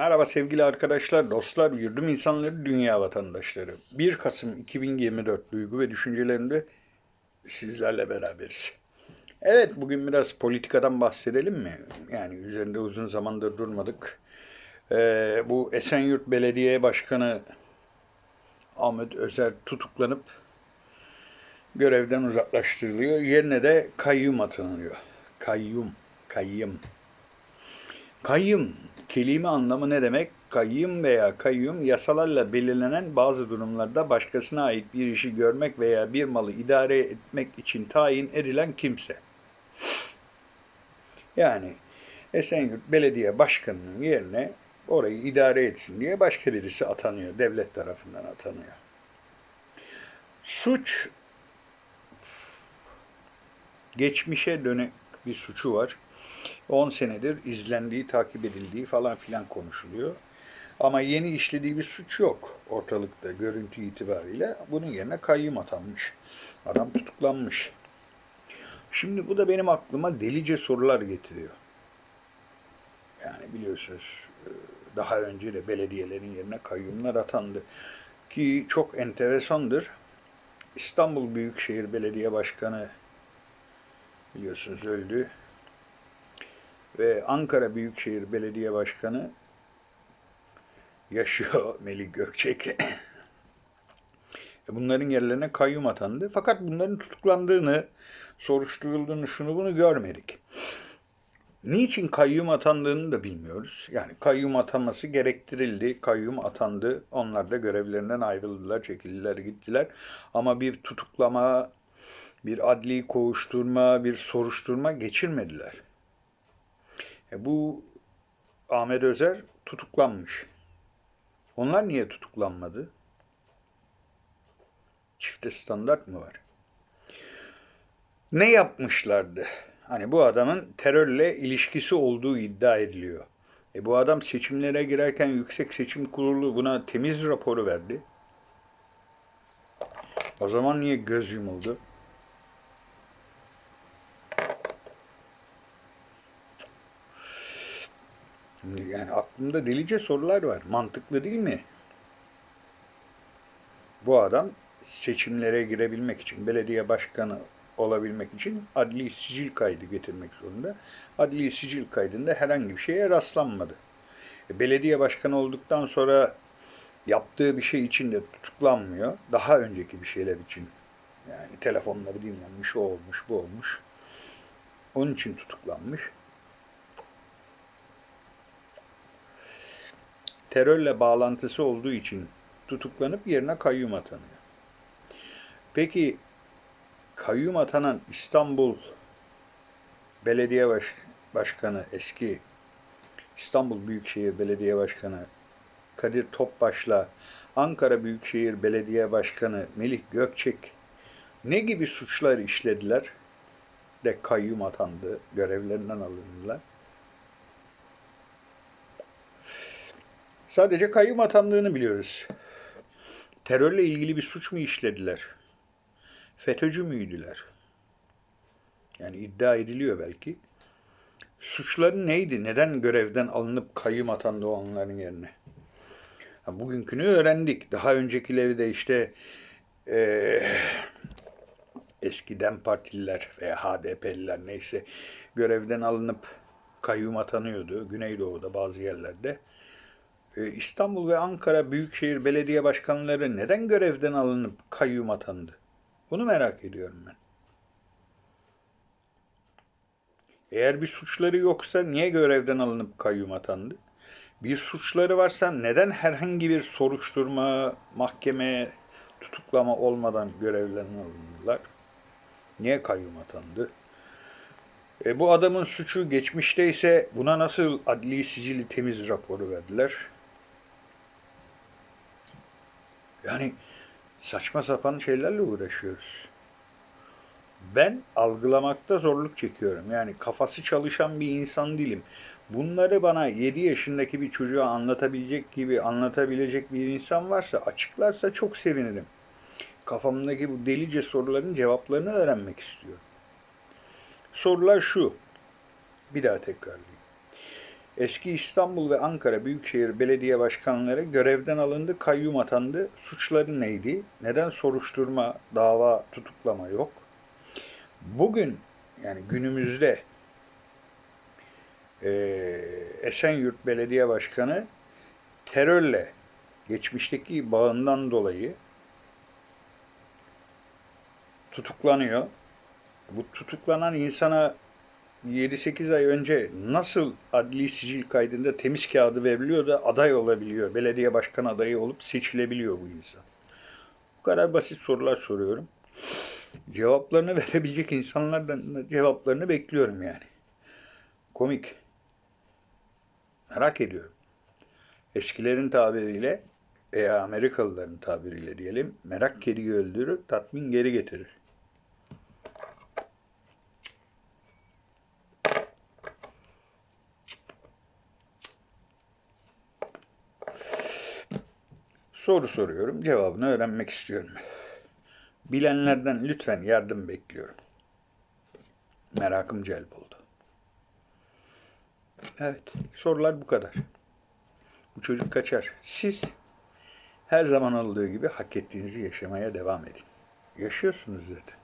Merhaba sevgili arkadaşlar, dostlar, yurdum insanları, dünya vatandaşları. 1 Kasım 2024 duygu ve düşüncelerimde sizlerle beraberiz. Evet, bugün biraz politikadan bahsedelim mi? Yani üzerinde uzun zamandır durmadık. Ee, bu Esenyurt Belediye Başkanı Ahmet Özer tutuklanıp görevden uzaklaştırılıyor. Yerine de kayyum atanıyor. Kayyum, kayyum. Kayyum kelime anlamı ne demek? Kayyum veya kayyum yasalarla belirlenen bazı durumlarda başkasına ait bir işi görmek veya bir malı idare etmek için tayin edilen kimse. Yani Esenyurt Belediye Başkanı'nın yerine orayı idare etsin diye başka birisi atanıyor. Devlet tarafından atanıyor. Suç geçmişe dönük bir suçu var. 10 senedir izlendiği, takip edildiği falan filan konuşuluyor. Ama yeni işlediği bir suç yok ortalıkta görüntü itibariyle. Bunun yerine kayyum atanmış. Adam tutuklanmış. Şimdi bu da benim aklıma delice sorular getiriyor. Yani biliyorsunuz e, daha önce de belediyelerin yerine kayyumlar atandı. Ki çok enteresandır. İstanbul Büyükşehir Belediye Başkanı biliyorsunuz öldü ve Ankara Büyükşehir Belediye Başkanı yaşıyor Melih Gökçek. E, bunların yerlerine kayyum atandı. Fakat bunların tutuklandığını, soruşturulduğunu, şunu bunu görmedik. Niçin kayyum atandığını da bilmiyoruz. Yani kayyum atanması gerektirildi, kayyum atandı. Onlar da görevlerinden ayrıldılar, çekildiler, gittiler. Ama bir tutuklama, bir adli kovuşturma, bir soruşturma geçirmediler. E bu Ahmet Özer tutuklanmış. Onlar niye tutuklanmadı? Çifte standart mı var? Ne yapmışlardı? Hani bu adamın terörle ilişkisi olduğu iddia ediliyor. E bu adam seçimlere girerken Yüksek Seçim Kurulu buna temiz raporu verdi. O zaman niye göz yumuldu? Şimdi yani aklımda delice sorular var. Mantıklı değil mi? Bu adam seçimlere girebilmek için, belediye başkanı olabilmek için adli sicil kaydı getirmek zorunda. Adli sicil kaydında herhangi bir şeye rastlanmadı. E, belediye başkanı olduktan sonra yaptığı bir şey için de tutuklanmıyor. Daha önceki bir şeyler için. Yani telefonları dinlenmiş, o olmuş, bu olmuş. Onun için tutuklanmış. Terörle bağlantısı olduğu için tutuklanıp yerine kayyum atanıyor. Peki kayyum atanan İstanbul Belediye Baş Başkanı eski İstanbul Büyükşehir Belediye Başkanı Kadir Topbaş'la Ankara Büyükşehir Belediye Başkanı Melih Gökçek ne gibi suçlar işlediler de kayyum atandı, görevlerinden alındılar? Sadece kayyum atandığını biliyoruz. Terörle ilgili bir suç mu işlediler? FETÖ'cü müydüler? Yani iddia ediliyor belki. Suçları neydi? Neden görevden alınıp kayyum atandı o onların yerine? Bugünkünü öğrendik. Daha öncekileri de işte e, eski DEM Partililer veya HDP'liler neyse görevden alınıp kayyum atanıyordu. Güneydoğu'da bazı yerlerde. Ee, İstanbul ve Ankara Büyükşehir Belediye Başkanları neden görevden alınıp kayyum atandı? Bunu merak ediyorum ben. Eğer bir suçları yoksa niye görevden alınıp kayyum atandı? Bir suçları varsa neden herhangi bir soruşturma, mahkeme, tutuklama olmadan görevlerine alındılar? Niye kayyum atandı? E, bu adamın suçu geçmişte ise buna nasıl adli sicili temiz raporu verdiler? Yani saçma sapan şeylerle uğraşıyoruz. Ben algılamakta zorluk çekiyorum. Yani kafası çalışan bir insan değilim. Bunları bana 7 yaşındaki bir çocuğa anlatabilecek gibi anlatabilecek bir insan varsa açıklarsa çok sevinirim. Kafamdaki bu delice soruların cevaplarını öğrenmek istiyorum. Sorular şu. Bir daha tekrarlayayım. Eski İstanbul ve Ankara Büyükşehir Belediye Başkanları görevden alındı, kayyum atandı. Suçları neydi? Neden soruşturma, dava, tutuklama yok? Bugün yani günümüzde eee Esenyurt Belediye Başkanı terörle geçmişteki bağından dolayı tutuklanıyor. Bu tutuklanan insana 7-8 ay önce nasıl adli sicil kaydında temiz kağıdı veriliyor da aday olabiliyor, belediye başkan adayı olup seçilebiliyor bu insan. Bu kadar basit sorular soruyorum. Cevaplarını verebilecek insanlardan da cevaplarını bekliyorum yani. Komik. Merak ediyorum. Eskilerin tabiriyle veya Amerikalıların tabiriyle diyelim, merak kediyi öldürür, tatmin geri getirir. Soru soruyorum, cevabını öğrenmek istiyorum. Bilenlerden lütfen yardım bekliyorum. Merakım celp oldu. Evet, sorular bu kadar. Bu çocuk kaçar. Siz her zaman olduğu gibi hak ettiğinizi yaşamaya devam edin. Yaşıyorsunuz zaten.